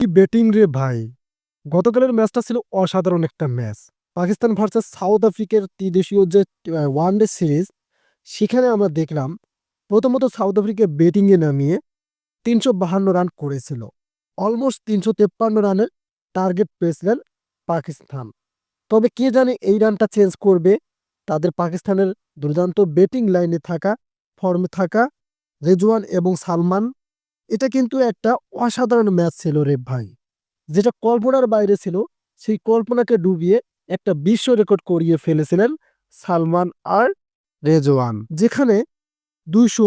কি ব্যাটিং রে ভাই? গতকালের ম্যাচটা ছিল অসাধারণ একটা ম্যাচ পাকিস্তান ভার্সেস সাউথ আফ্রিকার ত্রিদেশীয় যে ওয়ান ডে সিরিজ সেখানে আমরা দেখলাম প্রথমত সাউথ আফ্রিকা ব্যাটিংয়ে নামিয়ে তিনশো বাহান্ন রান করেছিল। অলমোস্ট তিনশো তেপ্পান্ন রানের টার্গেট পেয়েছিলেন পাকিস্তান। তবে কে জানে এই রানটা চেঞ্জ করবে? তাদের পাকিস্তানের দুর্দান্ত ব্যাটিং লাইনে থাকা ফর্মে থাকা রেজওয়ান এবং সালমান এটা কিন্তু একটা অসাধারণ ম্যাচ ছিল রে ভাই। যেটা কল্পনার বাইরে ছিল, সেই কল্পনাকে ডুবিয়ে একটা বিশ্ব রেকর্ড করিয়ে ফেলেছিলেন সালমান আর রেজওয়ান, যেখানে দুইশো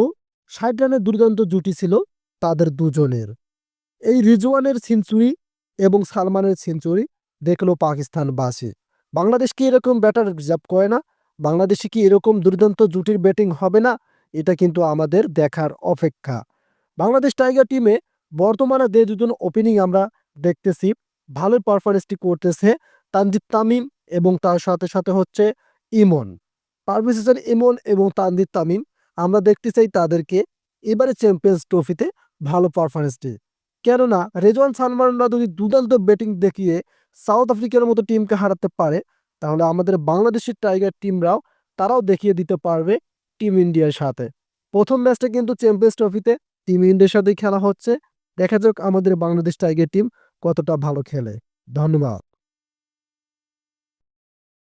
ষাট রানের দুর্দান্ত জুটি ছিল তাদের দুজনের। এই রিজওয়ানের সেঞ্চুরি এবং সালমানের সেঞ্চুরি দেখল পাকিস্তানবাসী। বাংলাদেশ কি এরকম ব্যাটার রিজার্ভ করে না? বাংলাদেশে কি এরকম দুর্দান্ত জুটির ব্যাটিং হবে না? এটা কিন্তু আমাদের দেখার অপেক্ষা। বাংলাদেশ টাইগার টিমে বর্তমানে যে দুজন ওপেনিং আমরা দেখতেছি ভালো পারফরমেন্সটি করতেছে তানজিদ তামিম এবং তার সাথে সাথে হচ্ছে ইমন। পারভেজ হাসান ইমন এবং তানজিদ তামিম, আমরা দেখতে চাই তাদেরকে এবারে চ্যাম্পিয়ন্স ট্রফিতে ভালো পারফরমেন্সটি কেননা রেজওয়ান সালমানরা যদি দুর্দান্ত ব্যাটিং দেখিয়ে সাউথ আফ্রিকার মতো টিমকে হারাতে পারে, তাহলে আমাদের বাংলাদেশের টাইগার টিমরাও তারাও দেখিয়ে দিতে পারবে টিম ইন্ডিয়ার সাথে। প্রথম ম্যাচটা কিন্তু চ্যাম্পিয়ন্স ট্রফিতে টিম ইন্ডিয়ার সাথে খেলা হচ্ছে। দেখা যাক আমাদের বাংলাদেশ টাইগার টিম কতটা ভালো খেলে। ধন্যবাদ।